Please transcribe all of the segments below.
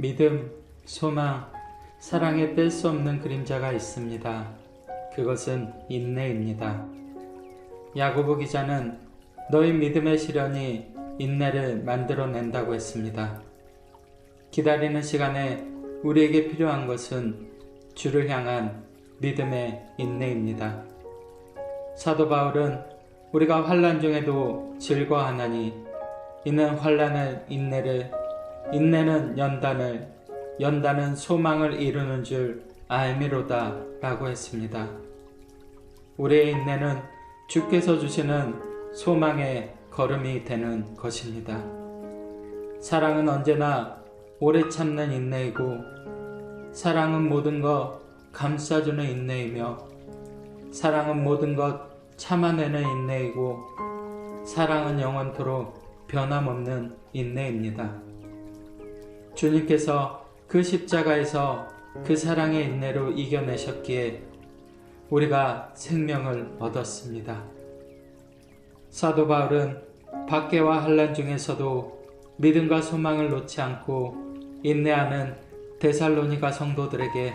믿음, 소망, 사랑에 뺄 수 없는 그림자가 있습니다. 그것은 인내입니다. 야고보 기자는 너희 믿음의 시련이 인내를 만들어낸다고 했습니다. 기다리는 시간에 우리에게 필요한 것은 주를 향한 믿음의 인내입니다. 사도 바울은 우리가 환란 중에도 즐거워하나니 이는 환란을 인내를 인내는 연단을 연단은 소망을 이루는 줄 알미로다 라고 했습니다. 우리의 인내는 주께서 주시는 소망의 걸음이 되는 것입니다. 사랑은 언제나 오래 참는 인내이고 사랑은 모든 것 감싸주는 인내이며 사랑은 모든 것 참아내는 인내이고 사랑은 영원토록 변함없는 인내입니다. 주님께서 그 십자가에서 그 사랑의 인내로 이겨내셨기에 우리가 생명을 얻었습니다. 사도 바울은 박해와 환란 중에서도 믿음과 소망을 놓지 않고 인내하는 데살로니가 성도들에게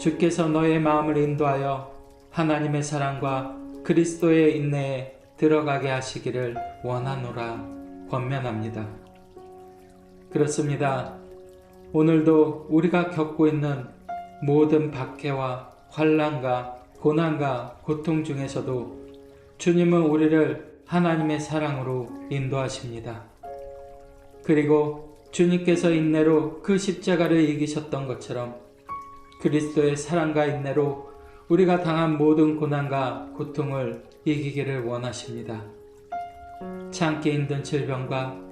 주께서 너의 마음을 인도하여 하나님의 사랑과 그리스도의 인내에 들어가게 하시기를 원하노라 권면합니다. 그렇습니다. 오늘도 우리가 겪고 있는 모든 박해와 환란과 고난과 고통 중에서도 주님은 우리를 하나님의 사랑으로 인도하십니다. 그리고 주님께서 인내로 그 십자가를 이기셨던 것처럼 그리스도의 사랑과 인내로 우리가 당한 모든 고난과 고통을 이기기를 원하십니다. 참기 힘든 질병과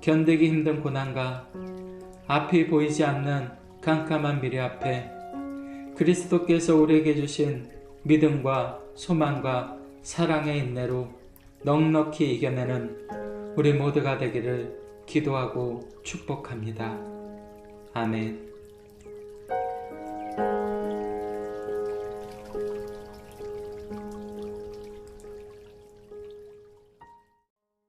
견디기 힘든 고난과 앞이 보이지 않는 깜깜한 미래 앞에 그리스도께서 우리에게 주신 믿음과 소망과 사랑의 인내로 넉넉히 이겨내는 우리 모두가 되기를 기도하고 축복합니다. 아멘.